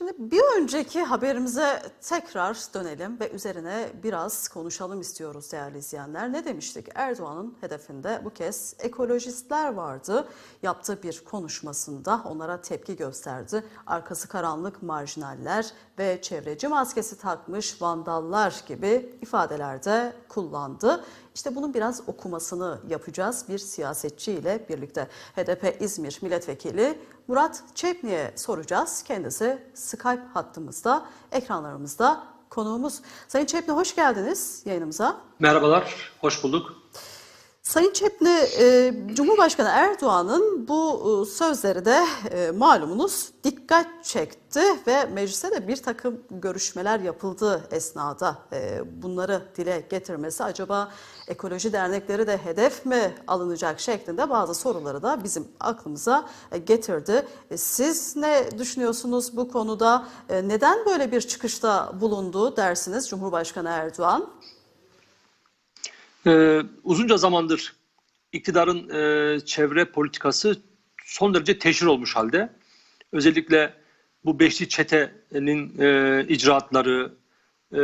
Şimdi bir önceki haberimize tekrar dönelim ve üzerine biraz konuşalım istiyoruz değerli izleyenler. Ne demiştik? Erdoğan'ın hedefinde bu kez ekolojistler vardı. Yaptığı bir konuşmasında onlara tepki gösterdi. Arkası karanlık marjinaller ve çevreci maskesi takmış vandallar gibi ifadelerde kullandı. İşte bunun biraz okumasını yapacağız bir siyasetçiyle birlikte. HDP İzmir Milletvekili Murat Çepni'ye soracağız. Kendisi Skype hattımızda, ekranlarımızda konuğumuz. Sayın Çepni hoş geldiniz yayınımıza. Merhabalar, hoş bulduk. Sayın Çepni, e, Cumhurbaşkanı Erdoğan'ın bu e, sözleri de e, malumunuz dikkat çekti ve mecliste de bir takım görüşmeler yapıldı esnada. Bunları dile getirmesi acaba ekoloji dernekleri de hedef mi alınacak şeklinde bazı soruları da bizim aklımıza getirdi. Siz ne düşünüyorsunuz bu konuda? Neden böyle bir çıkışta bulundu dersiniz Cumhurbaşkanı Erdoğan? Ee, uzunca zamandır iktidarın e, çevre politikası son derece teşhir olmuş halde. Özellikle bu beşli çetenin e, icraatları, e,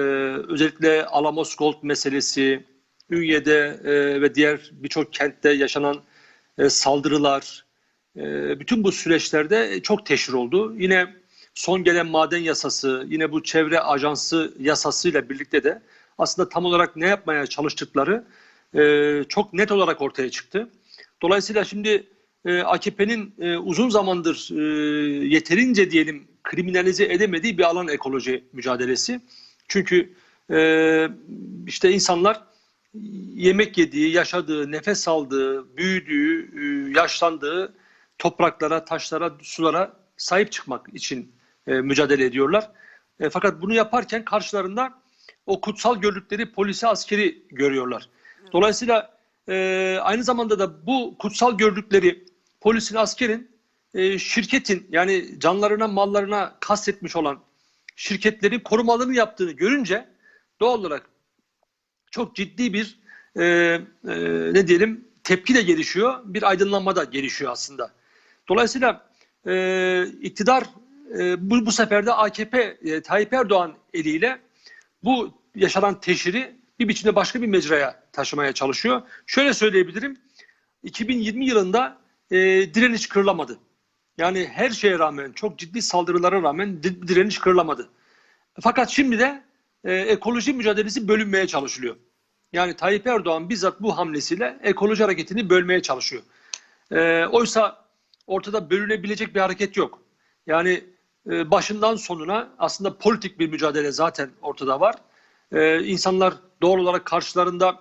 özellikle Alamos Gold meselesi, Ünye'de e, ve diğer birçok kentte yaşanan e, saldırılar, e, bütün bu süreçlerde çok teşhir oldu. Yine son gelen maden yasası, yine bu çevre ajansı yasasıyla birlikte de aslında tam olarak ne yapmaya çalıştıkları e, çok net olarak ortaya çıktı. Dolayısıyla şimdi e, AKP'nin e, uzun zamandır e, yeterince diyelim kriminalize edemediği bir alan ekoloji mücadelesi. Çünkü e, işte insanlar yemek yediği, yaşadığı, nefes aldığı, büyüdüğü, e, yaşlandığı topraklara, taşlara, sulara sahip çıkmak için e, mücadele ediyorlar. E, fakat bunu yaparken karşılarında o kutsal gördükleri polisi, askeri görüyorlar. Dolayısıyla e, aynı zamanda da bu kutsal gördükleri polisin, askerin e, şirketin yani canlarına, mallarına kastetmiş olan şirketlerin korumalarını yaptığını görünce doğal olarak çok ciddi bir e, e, ne diyelim tepki de gelişiyor, bir aydınlanma da gelişiyor aslında. Dolayısıyla e, iktidar e, bu, bu sefer de AKP, e, Tayyip Erdoğan eliyle bu yaşanan teşhiri bir biçimde başka bir mecraya taşımaya çalışıyor. Şöyle söyleyebilirim, 2020 yılında e, direniş kırılamadı. Yani her şeye rağmen, çok ciddi saldırılara rağmen di- direniş kırılamadı. Fakat şimdi de e, ekoloji mücadelesi bölünmeye çalışılıyor. Yani Tayyip Erdoğan bizzat bu hamlesiyle ekoloji hareketini bölmeye çalışıyor. E, oysa ortada bölünebilecek bir hareket yok. Yani e, başından sonuna aslında politik bir mücadele zaten ortada var. E, insanlar doğal olarak karşılarında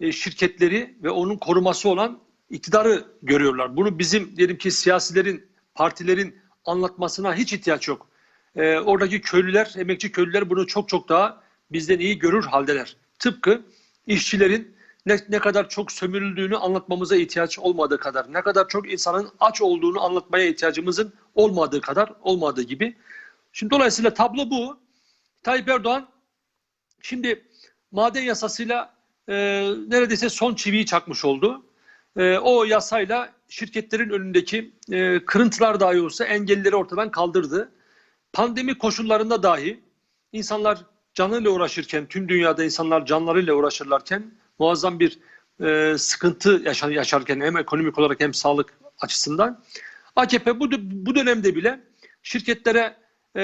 e, şirketleri ve onun koruması olan iktidarı görüyorlar. Bunu bizim diyelim ki siyasilerin, partilerin anlatmasına hiç ihtiyaç yok. E, oradaki köylüler, emekçi köylüler bunu çok çok daha bizden iyi görür haldeler. Tıpkı işçilerin ne, ne kadar çok sömürüldüğünü anlatmamıza ihtiyaç olmadığı kadar, ne kadar çok insanın aç olduğunu anlatmaya ihtiyacımızın olmadığı kadar olmadığı gibi. Şimdi dolayısıyla tablo bu. Tayyip Erdoğan şimdi maden yasasıyla e, neredeyse son çiviyi çakmış oldu. E, o yasayla şirketlerin önündeki e, kırıntılar dahi olsa engelleri ortadan kaldırdı. Pandemi koşullarında dahi insanlar canıyla uğraşırken, tüm dünyada insanlar canlarıyla uğraşırlarken muazzam bir e, sıkıntı yaşar, yaşarken hem ekonomik olarak hem sağlık açısından AKP bu, bu dönemde bile şirketlere e,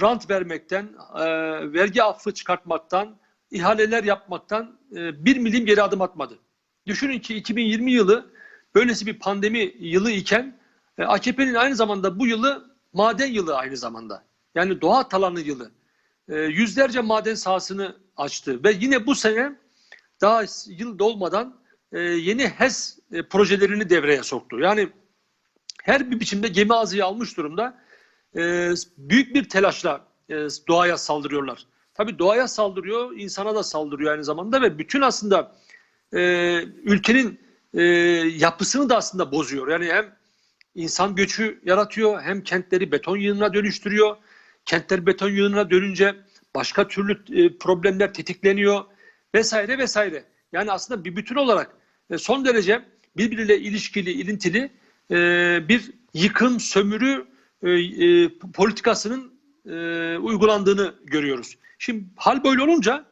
rant vermekten, e, vergi affı çıkartmaktan, ihaleler yapmaktan e, bir milim geri adım atmadı. Düşünün ki 2020 yılı böylesi bir pandemi yılı iken e, AKP'nin aynı zamanda bu yılı maden yılı aynı zamanda. Yani doğa talanı yılı. E, yüzlerce maden sahasını açtı ve yine bu sene daha yıl dolmadan e, yeni HES e, projelerini devreye soktu. Yani her bir biçimde gemi ağzıyı almış durumda. E, büyük bir telaşla e, doğaya saldırıyorlar. Tabii doğaya saldırıyor, insana da saldırıyor aynı zamanda ve bütün aslında e, ülkenin e, yapısını da aslında bozuyor. Yani hem insan göçü yaratıyor hem kentleri beton yığınına dönüştürüyor. Kentler beton yığınına dönünce başka türlü e, problemler tetikleniyor vesaire vesaire. Yani aslında bir bütün olarak e, son derece birbiriyle ilişkili, ilintili e, bir yıkım, sömürü e, politikasının uygulandığını görüyoruz. Şimdi hal böyle olunca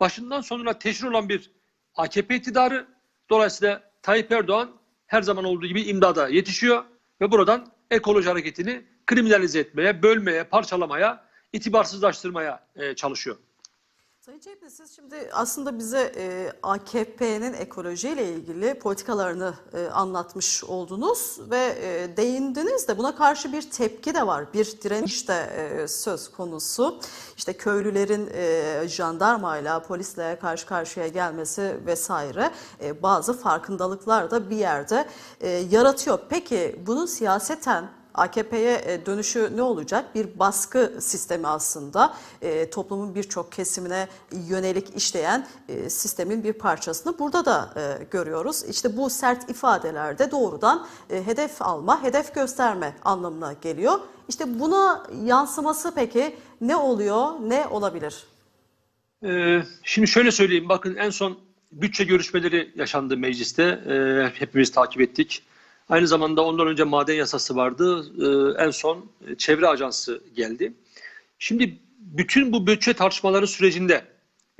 başından sonuna teşhir olan bir AKP iktidarı dolayısıyla Tayyip Erdoğan her zaman olduğu gibi imdada yetişiyor ve buradan ekoloji hareketini kriminalize etmeye, bölmeye, parçalamaya, itibarsızlaştırmaya çalışıyor. Sayın Cebli siz şimdi aslında bize e, AKP'nin ekolojiyle ilgili politikalarını e, anlatmış oldunuz ve e, değindiniz de buna karşı bir tepki de var. Bir direniş de e, söz konusu. İşte köylülerin e, jandarmayla, polisle karşı karşıya gelmesi vesaire e, bazı farkındalıklar da bir yerde e, yaratıyor. Peki bunun siyaseten AKP'ye e, dönüşü ne olacak? Bir baskı sistemi aslında e, toplumun birçok kesimine yönelik işleyen e, sistemin bir parçasını burada da e, görüyoruz. İşte bu sert ifadelerde doğrudan e, hedef alma, hedef gösterme anlamına geliyor. İşte buna yansıması peki ne oluyor, ne olabilir? Ee, şimdi şöyle söyleyeyim. Bakın en son bütçe görüşmeleri yaşandı mecliste. Ee, hepimiz takip ettik. Aynı zamanda ondan önce maden yasası vardı. Ee, en son çevre ajansı geldi. Şimdi bütün bu bütçe tartışmaları sürecinde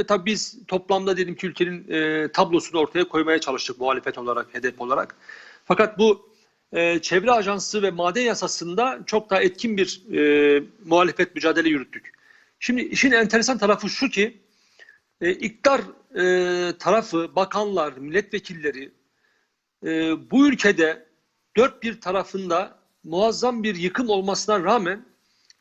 ve tabii biz toplamda dedim ki ülkenin e, tablosunu ortaya koymaya çalıştık muhalefet olarak, hedef olarak. Fakat bu e, çevre ajansı ve maden yasasında çok daha etkin bir e, muhalefet mücadele yürüttük. Şimdi işin enteresan tarafı şu ki e, iktidar e, tarafı, bakanlar, milletvekilleri e, bu ülkede dört bir tarafında muazzam bir yıkım olmasına rağmen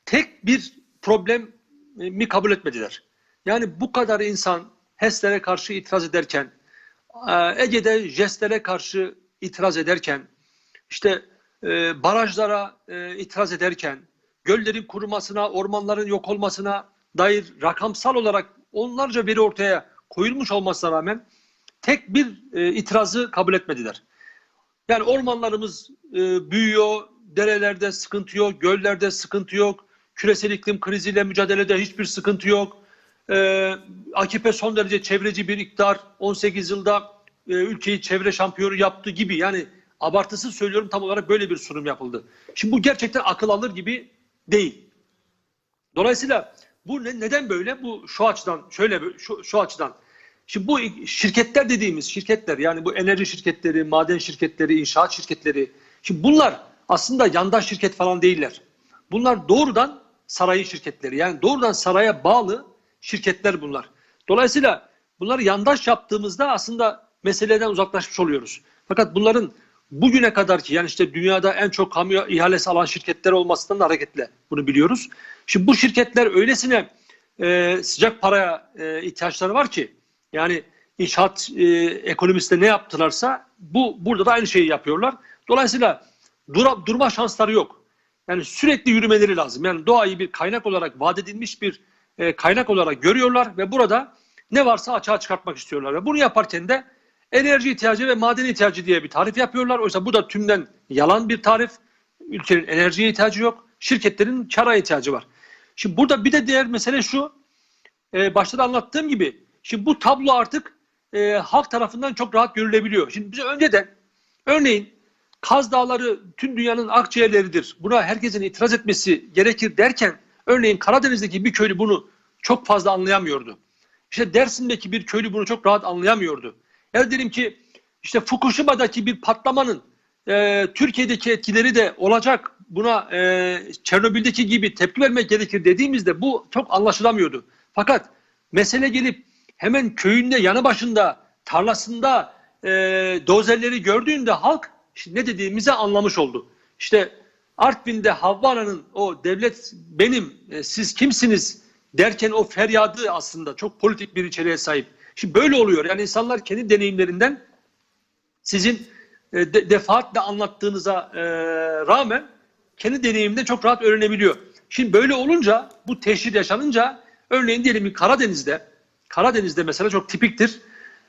tek bir problem e, mi kabul etmediler. Yani bu kadar insan HES'lere karşı itiraz ederken, e, Ege'de JES'lere karşı itiraz ederken, işte e, barajlara itiraz ederken, göllerin kurumasına, ormanların yok olmasına dair rakamsal olarak onlarca veri ortaya koyulmuş olmasına rağmen tek bir itirazı kabul etmediler. Yani ormanlarımız e, büyüyor, derelerde sıkıntı yok, göllerde sıkıntı yok, küresel iklim kriziyle mücadelede hiçbir sıkıntı yok. E, AKP son derece çevreci bir iktidar, 18 yılda e, ülkeyi çevre şampiyonu yaptı gibi yani abartısız söylüyorum tam olarak böyle bir sunum yapıldı. Şimdi bu gerçekten akıl alır gibi değil. Dolayısıyla bu ne, neden böyle? Bu şu açıdan şöyle şu, şu açıdan. Şimdi bu şirketler dediğimiz şirketler yani bu enerji şirketleri, maden şirketleri, inşaat şirketleri. Şimdi bunlar aslında yandaş şirket falan değiller. Bunlar doğrudan sarayın şirketleri. Yani doğrudan saraya bağlı şirketler bunlar. Dolayısıyla bunları yandaş yaptığımızda aslında meseleden uzaklaşmış oluyoruz. Fakat bunların bugüne kadar ki yani işte dünyada en çok kamu ihalesi alan şirketler olmasından da hareketle bunu biliyoruz. Şimdi bu şirketler öylesine e, sıcak paraya e, ihtiyaçları var ki yani inşaat e, ekonomisinde ne yaptılarsa bu burada da aynı şeyi yapıyorlar. Dolayısıyla dura, durma şansları yok. Yani sürekli yürümeleri lazım. Yani doğayı bir kaynak olarak vaat edilmiş bir e, kaynak olarak görüyorlar ve burada ne varsa açığa çıkartmak istiyorlar. Ve bunu yaparken de enerji ihtiyacı ve maden ihtiyacı diye bir tarif yapıyorlar. Oysa bu da tümden yalan bir tarif. Ülkenin enerjiye ihtiyacı yok. Şirketlerin kara ihtiyacı var. Şimdi burada bir de diğer mesele şu. E, başta da anlattığım gibi Şimdi bu tablo artık e, halk tarafından çok rahat görülebiliyor. Şimdi biz önceden örneğin Kaz Dağları tüm dünyanın akciğerleridir. Buna herkesin itiraz etmesi gerekir derken örneğin Karadeniz'deki bir köylü bunu çok fazla anlayamıyordu. İşte Dersim'deki bir köylü bunu çok rahat anlayamıyordu. Ya dedim ki işte Fukushima'daki bir patlamanın e, Türkiye'deki etkileri de olacak. Buna e, Çernobil'deki gibi tepki vermek gerekir dediğimizde bu çok anlaşılamıyordu. Fakat mesele gelip hemen köyünde yanı başında tarlasında e, dozerleri gördüğünde halk işte ne dediğimizi anlamış oldu. İşte Artvin'de Havvana'nın o devlet benim e, siz kimsiniz derken o feryadı aslında çok politik bir içeriğe sahip. Şimdi böyle oluyor yani insanlar kendi deneyimlerinden sizin e, de, defaatle anlattığınıza e, rağmen kendi deneyiminde çok rahat öğrenebiliyor. Şimdi böyle olunca bu teşhir yaşanınca örneğin diyelim ki Karadeniz'de Karadeniz'de mesela çok tipiktir.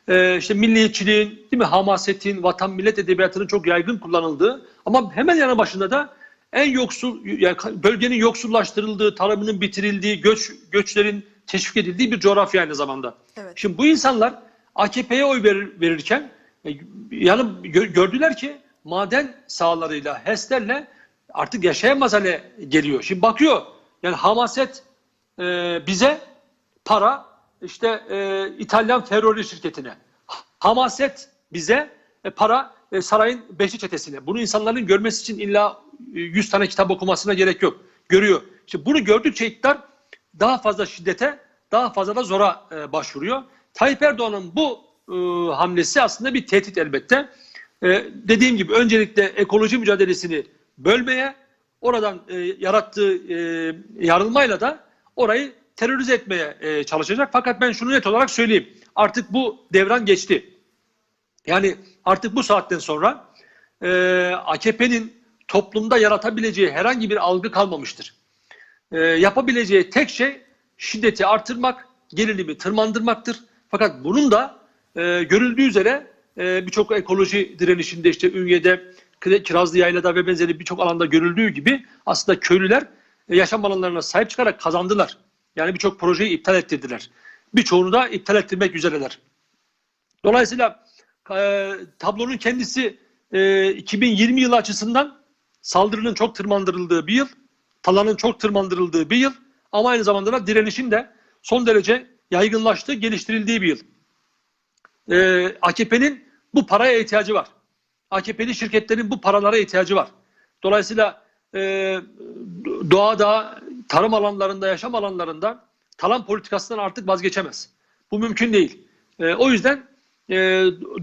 Ee, işte milliyetçiliğin, değil mi, hamasetin, vatan millet edebiyatının çok yaygın kullanıldığı ama hemen yanı başında da en yoksul, yani bölgenin yoksullaştırıldığı, tarımının bitirildiği, göç göçlerin teşvik edildiği bir coğrafya aynı zamanda. Evet. Şimdi bu insanlar AKP'ye oy verir, verirken e, yani gördüler ki maden sahalarıyla, HES'lerle artık yaşayamaz hale geliyor. Şimdi bakıyor Yani hamaset e, bize para işte e, İtalyan Ferrari şirketine. Hamaset bize e, para e, sarayın beşli çetesine. Bunu insanların görmesi için illa e, 100 tane kitap okumasına gerek yok. Görüyor. İşte bunu gördükçe iktidar daha fazla şiddete, daha fazla da zora e, başvuruyor. Tayyip Erdoğan'ın bu e, hamlesi aslında bir tehdit elbette. E, dediğim gibi öncelikle ekoloji mücadelesini bölmeye, oradan e, yarattığı e, yarılmayla da orayı terörize etmeye e, çalışacak. Fakat ben şunu net olarak söyleyeyim. Artık bu devran geçti. Yani artık bu saatten sonra e, AKP'nin toplumda yaratabileceği herhangi bir algı kalmamıştır. E, yapabileceği tek şey şiddeti artırmak, gerilimi tırmandırmaktır. Fakat bunun da e, görüldüğü üzere e, birçok ekoloji direnişinde işte Ünye'de, Kirazlı Yayla'da ve benzeri birçok alanda görüldüğü gibi aslında köylüler e, yaşam alanlarına sahip çıkarak kazandılar. Yani birçok projeyi iptal ettirdiler. Birçoğunu da iptal ettirmek üzereler. Dolayısıyla e, tablonun kendisi e, 2020 yılı açısından saldırının çok tırmandırıldığı bir yıl, talanın çok tırmandırıldığı bir yıl ama aynı zamanda da direnişin de son derece yaygınlaştığı, geliştirildiği bir yıl. E, AKP'nin bu paraya ihtiyacı var. AKP'li şirketlerin bu paralara ihtiyacı var. Dolayısıyla e, doğada, tarım alanlarında, yaşam alanlarında talan politikasından artık vazgeçemez. Bu mümkün değil. E, o yüzden e,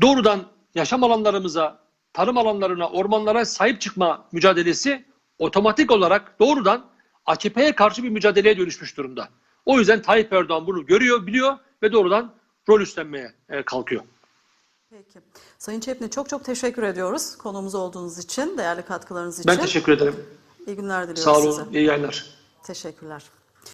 doğrudan yaşam alanlarımıza, tarım alanlarına, ormanlara sahip çıkma mücadelesi otomatik olarak doğrudan AKP'ye karşı bir mücadeleye dönüşmüş durumda. O yüzden Tayyip Erdoğan bunu görüyor, biliyor ve doğrudan rol üstlenmeye e, kalkıyor. Peki. Sayın Çepni çok çok teşekkür ediyoruz konuğumuz olduğunuz için, değerli katkılarınız için. Ben teşekkür ederim. İyi günler diliyoruz Sağ olun, size. iyi yayınlar. Teşekkürler.